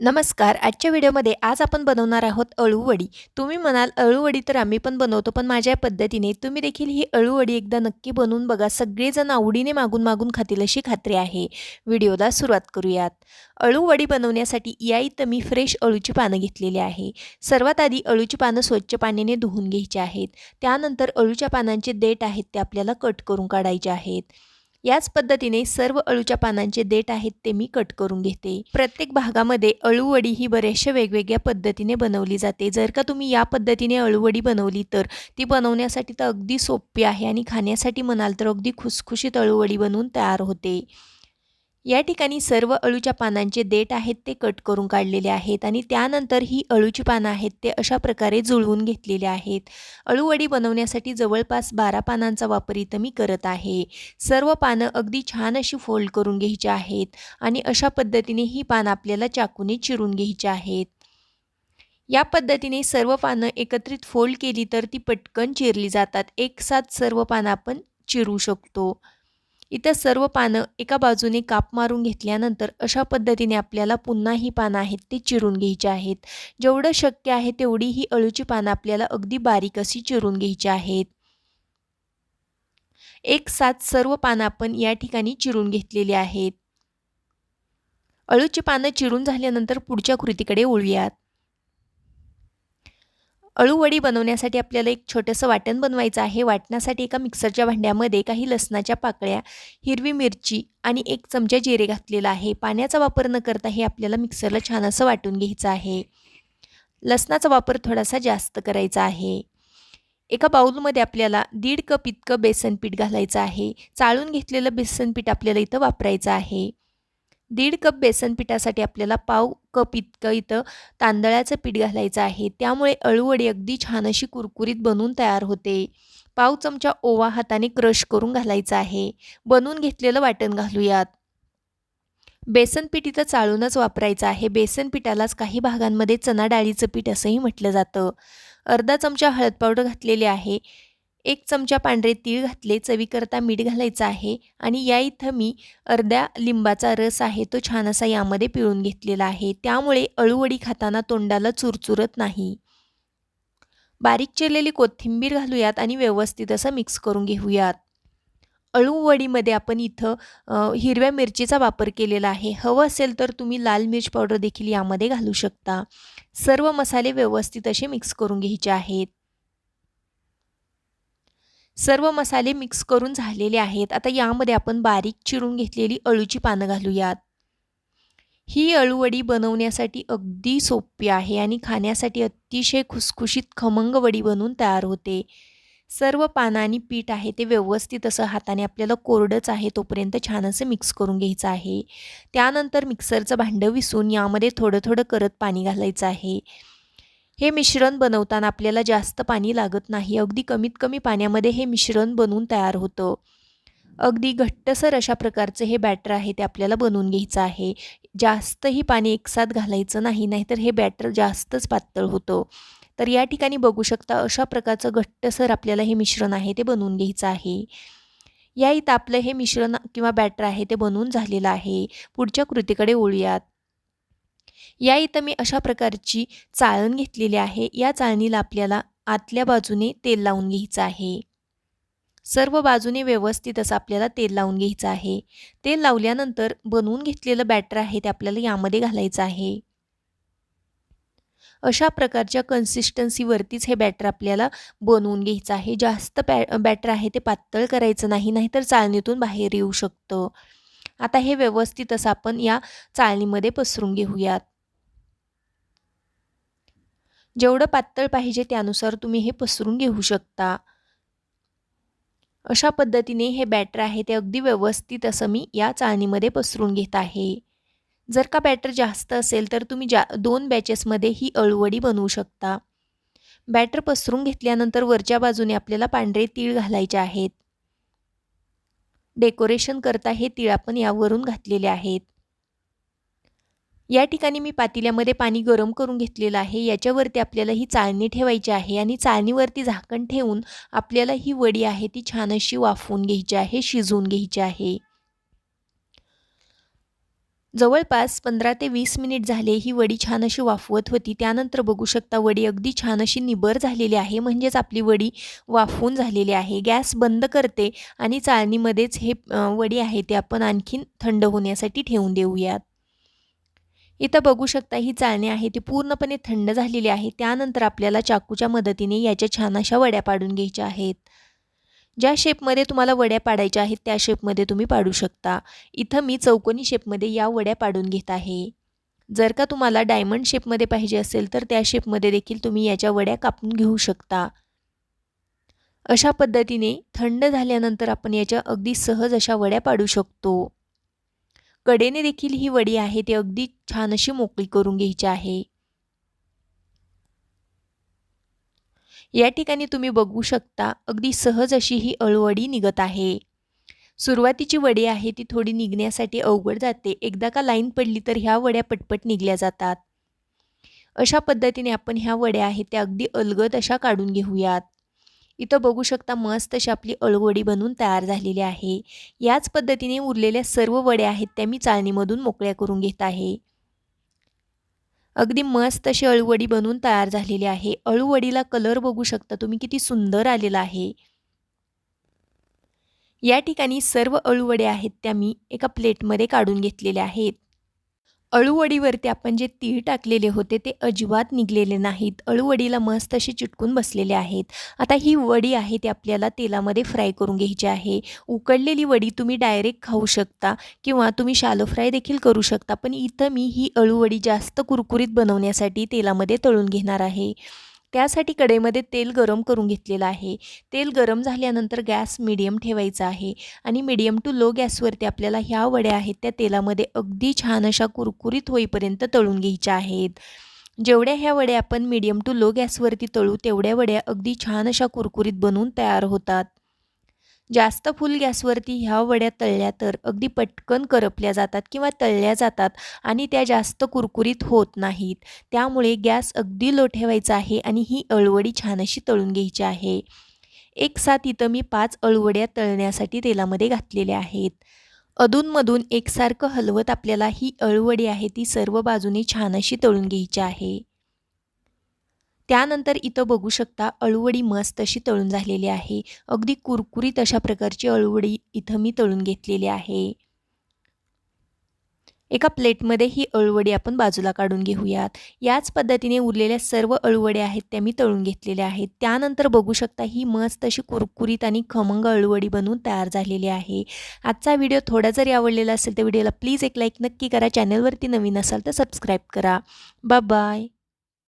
नमस्कार. आजच्या व्हिडिओमध्ये आज आपण बनवणार आहोत अळूवडी. तुम्ही म्हणाल अळूवडी तर आम्ही पण बनवतो पण माझ्या पद्धतीने तुम्ही देखील ही अळूवडी एकदा नक्की बनवून बघा. सगळेजण आवडीने मागून मागून खातील अशी खात्री आहे. व्हिडिओला सुरुवात करूयात. अळूवडी बनवण्यासाठी या इथं मी फ्रेश अळूची पानं घेतलेली आहे. सर्वात आधी अळूची पानं स्वच्छ पाण्याने धुवून घ्यायची आहेत. त्यानंतर अळूच्या पानांचे देठ आहेत ते आपल्याला कट करून काढायचे आहेत. याच पद्धतीने सर्व अळूच्या पानांचे देठ आहेत ते मी कट करून घेते. प्रत्येक भागामध्ये अळूवडी ही बऱ्याचशा वेगवेगळ्या पद्धतीने बनवली जाते. जर का तुम्ही या पद्धतीने अळूवडी बनवली तर ती बनवण्यासाठी तर अगदी सोपी आहे आणि खाण्यासाठी म्हणाल तर अगदी खुसखुशीत अळूवडी बनवून तयार होते. या ठिकाणी सर्व अळूच्या पानांचे देठ आहेत ते कट करून काढलेले आहेत आणि त्यानंतर ही अळूची पानं आहेत ते अशा प्रकारे जुळवून घेतलेले आहेत. अळूवडी बनवण्यासाठी जवळपास बारा पानांचा वापर इथं मी करत आहे. सर्व पानं अगदी छान अशी फोल्ड करून घ्यायची आहेत आणि अशा पद्धतीने ही पानं आपल्याला चाकूने चिरून घ्यायची आहेत. या पद्धतीने सर्व पानं एकत्रित फोल्ड केली तर ती पटकन चिरली जातात. एकसाथ सर्व पानं आपण चिरू शकतो. इतर सर्व पानं एका बाजूने काप मारून घेतल्यानंतर अशा पद्धतीने आपल्याला पुन्हा ही पानं आहेत ते चिरून घ्यायची आहेत. जेवढं शक्य आहे तेवढी ही अळूची पानं आपल्याला अगदी बारीक अशी चिरून घ्यायची आहेत. एक साथ सर्व पानं आपण या ठिकाणी चिरून घेतलेली आहेत. अळूची पानं चिरून झाल्यानंतर पुढच्या कृतीकडे ओळूयात अळूवडी बनवण्यासाठी आपल्याला एक छोटंसं वाटण बनवायचं आहे. वाटण्यासाठी एका मिक्सरच्या भांड्यामध्ये काही लसणाच्या पाकळ्या हिरवी मिरची आणि एक चमचा जिरे घातलेला आहे. पाण्याचा वापर न करता हे आपल्याला मिक्सरला छान असं वाटून घ्यायचं आहे. लसणाचा वापर थोडासा जास्त करायचा आहे. एका बाऊलमध्ये आपल्याला दीड कप इतकं बेसन पीठ घालायचं आहे. चाळून घेतलेलं बेसन पीठ आपल्याला इथं वापरायचं आहे. दीड कप बेसन पिठासाठी आपल्याला पाव कप इतकं इथं तांदळाचं पीठ घालायचं आहे. त्यामुळे अळूवडी अगदी छान अशी कुरकुरीत बनवून तयार होते. पाव चमचा ओवा हाताने क्रश करून घालायचा आहे. बनवून घेतलेलं वाटण घालूयात. बेसन पीठ इथं चाळूनच वापरायचं आहे. बेसन पिठालाच काही भागांमध्ये चना डाळीचं पीठ असंही म्हटलं जातं. अर्धा चमचा हळद पावडर घातलेली आहे. एक चमचा पांढरे तीळ घातले चवीकरता मीठ घालायचं आहे आणि या इथं मी अर्ध्या लिंबाचा रस आहे तो छान असा यामध्ये पिळून घेतलेला आहे. त्यामुळे अळूवडी खाताना तोंडाला चुरचुरत नाही. बारीक चिरलेली कोथिंबीर घालूयात आणि व्यवस्थित असं मिक्स करून घेऊयात. अळूवडीमध्ये आपण इथं हिरव्या मिरचीचा वापर केलेला आहे. हवं असेल तर तुम्ही लाल मिर्च पावडर देखील यामध्ये घालू शकता. सर्व मसाले व्यवस्थित असे मिक्स करून घ्यायचे आहेत. सर्व मसाले मिक्स करून झालेले आहेत. आता यामध्ये आपण बारीक चिरून घेतलेली अळूची पानं घालूयात. ही अळूवडी बनवण्यासाठी अगदी सोपी आहे आणि खाण्यासाठी अतिशय खुसखुशीत खमंग वडी बनवून तयार होते. सर्व पानं आणि पीठ आहे ते व्यवस्थित असं हाताने आपल्याला कोरडंच आहे तोपर्यंत छान असं मिक्स करून घ्यायचं आहे. त्यानंतर मिक्सरचं भांडं विसून यामध्ये थोडं थोडं करत पाणी घालायचं आहे. हे मिश्रण बनवताना आपल्याला जास्त पाणी लागत नाही. अगदी कमीत कमी पाण्यामध्ये हे मिश्रण बनवून तयार होतं. अगदी घट्टसर अशा प्रकारचं हे बॅटर आहे ते आपल्याला बनवून घ्यायचं आहे. जास्तही पाणी एकसाथ घालायचं नाही नाहीतर हे बॅटर जास्तच पातळ होतं. तर या ठिकाणी बघू शकता अशा प्रकारचं घट्टसर आपल्याला हे मिश्रण आहे ते बनवून घ्यायचं आहे. या इथं आपलं हे मिश्रण किंवा बॅटर आहे ते बनवून झालेलं आहे. पुढच्या कृतीकडे ओळूयात या इथं मी अशा प्रकारची चाळण घेतलेली आहे. या चाळणीला आपल्याला आतल्या बाजूने तेल लावून घ्यायचं आहे. सर्व बाजूने व्यवस्थित असं आपल्याला तेल लावून घ्यायचं आहे. तेल लावल्यानंतर बनवून घेतलेलं बॅटर आहे ते आपल्याला यामध्ये घालायचं आहे. अशा प्रकारच्या कन्सिस्टन्सीवरतीच हे बॅटर आपल्याला बनवून घ्यायचं आहे. जास्त बॅ बॅटर आहे ते पातळ करायचं नाही नाहीतर चाळणीतून बाहेर येऊ शकतं. आता हे व्यवस्थित असं आपण या चाळणीमध्ये पसरून घेऊयात. जेवढं पातळ पाहिजे त्यानुसार तुम्ही हे पसरून घेऊ शकता. अशा पद्धतीने हे बॅटर आहे ते अगदी व्यवस्थित असं मी या चाळणीमध्ये पसरून घेत आहे. जर का बॅटर जास्त असेल तर तुम्ही जा दोन बॅचेसमध्ये ही अळवडी बनवू शकता. बॅटर पसरून घेतल्यानंतर वरच्या बाजूने आपल्याला पांढरे तीळ घालायचे आहेत. डेकोरेशन करता हे तीळ आपण यावरून घातलेले आहेत. या ठिकाणी मी पातिल्यामध्ये पाणी गरम करून घेतलेलं आहे. याच्यावरती आपल्याला ही चाळणी ठेवायची आहे आणि चाळणीवरती झाकण ठेवून आपल्याला ही वडी आहे ती छान अशी वाफवून घ्यायची आहे शिजवून घ्यायची आहे. जवळपास पंधरा ते वीस मिनिट झाले ही वडी छान अशी वाफवत होती. त्यानंतर बघू शकता वडी अगदी छान अशी निबर झालेली आहे. म्हणजेच आपली वडी वाफवून झालेली आहे. गॅस बंद करते आणि चाळणीमध्येच हे वडी आहे ते आपण आणखीन थंड होण्यासाठी ठेवून देऊयात. इथं बघू शकता ही चाळणी आहे ती पूर्णपणे थंड झालेली आहे. त्यानंतर आपल्याला चाकूच्या मदतीने याच्या छान अशा वड्या पाडून घ्यायच्या आहेत. ज्या शेपमध्ये तुम्हाला वड्या पाडायच्या आहेत त्या शेपमध्ये तुम्ही पाडू शकता. इथं मी चौकोनी शेपमध्ये या वड्या पाडून घेत आहे. जर का तुम्हाला डायमंड शेपमध्ये पाहिजे असेल तर त्या शेपमध्ये देखील तुम्ही याच्या वड्या कापून घेऊ शकता. अशा पद्धतीने थंड झाल्यानंतर आपण याच्या अगदी सहज अशा वड्या पाडू शकतो. कडेने देखील ही वडी आहे ती अगदी छान अशी मोकळी करून घ्यायची आहे. या ठिकाणी तुम्ही बघू शकता अगदी सहज अशी ही अळवडी निघत आहे. सुरुवातीची वडी आहे ती थोडी निघण्यासाठी अवघड जाते. एकदा का लाईन पडली तर ह्या वड्या पटपट निघल्या जातात. अशा पद्धतीने आपण ह्या वड्या आहेत त्या अगदी अलगद अशा काढून घेऊयात. इथं बघू शकता मस्त अशी आपली अळवडी बनवून तयार झालेली आहे. याच पद्धतीने उरलेल्या सर्व वड्या आहेत त्या मी चाळणीमधून मोकळ्या करून घेत आहे. अगदी मस्त अशी अळूवडी बनवून तयार झालेली आहे. अळूवडीला कलर बघू शकता तुम्ही किती सुंदर आलेला आहे. या ठिकाणी सर्व अळूवडे आहेत त्या मी एका प्लेटमध्ये काढून घेतलेल्या आहेत. अळूवडीवरती आपण जे तीळ टाकलेले होते ते अजिबात निघलेले नाहीत. अळूवडीला मस्त असे चिटकून बसलेले आहेत. आता ही वडी आहे ती आपल्याला तेलामध्ये फ्राय करून घ्यायची आहे. उकडलेली वडी तुम्ही डायरेक्ट खाऊ शकता किंवा तुम्ही शालो फ्राय देखील करू शकता. पण इथं मी ही अळूवडी जास्त कुरकुरीत बनवण्यासाठी तेलामध्ये तळून घेणार आहे. त्यासाठी कढईमध्ये तेल गरम करून घेतलेलं आहे. तेल गरम झाल्यानंतर गॅस मिडियम ठेवायचा आहे आणि मिडियम टू लो गॅसवरती आपल्याला ह्या वड्या आहेत त्या तेलामध्ये अगदी छान अशा कुरकुरीत होईपर्यंत तळून घ्यायच्या आहेत. जेवढ्या ह्या वड्या आपण मिडियम टू लो गॅसवरती तळू तेवढ्या वड्या अगदी छान अशा कुरकुरीत बनवून तयार होतात. जास्त फुल गॅसवरती ह्या वड्या तळल्या तर अगदी पटकन करपल्या जातात किंवा तळल्या जातात आणि त्या जास्त कुरकुरीत होत नाहीत. त्यामुळे गॅस अगदी लो ठेवायचा आहे आणि ही अळवडी छान अशी तळून घ्यायची आहे. एक साथ इथं मी पाच अळवड्या तळण्यासाठी तेलामध्ये घातलेल्या आहेत. अधूनमधून एकसारखं हलवत आपल्याला ही अळवडी आहे ती सर्व बाजूने छान अशी तळून घ्यायची आहे. त्यानंतर इथं बघू शकता अळूवडी मस्त अशी तळून झालेली आहे. अगदी कुरकुरीत अशा प्रकारची अळूवडी इथं मी तळून घेतलेली आहे. एका प्लेटमध्ये ही अळूवडी आपण बाजूला काढून घेऊयात. याच पद्धतीने उरलेल्या सर्व अळूवड्या आहेत त्या मी तळून घेतलेल्या आहेत. त्यानंतर बघू शकता ही मस्त अशी कुरकुरीत आणि खमंग अळूवडी बनवून तयार झालेली आहे. आजचा व्हिडिओ थोडा जरी आवडलेला असेल तर व्हिडिओला प्लीज एक लाईक नक्की करा. चॅनलवरती नवीन असाल तर सबस्क्राईब करा. बाय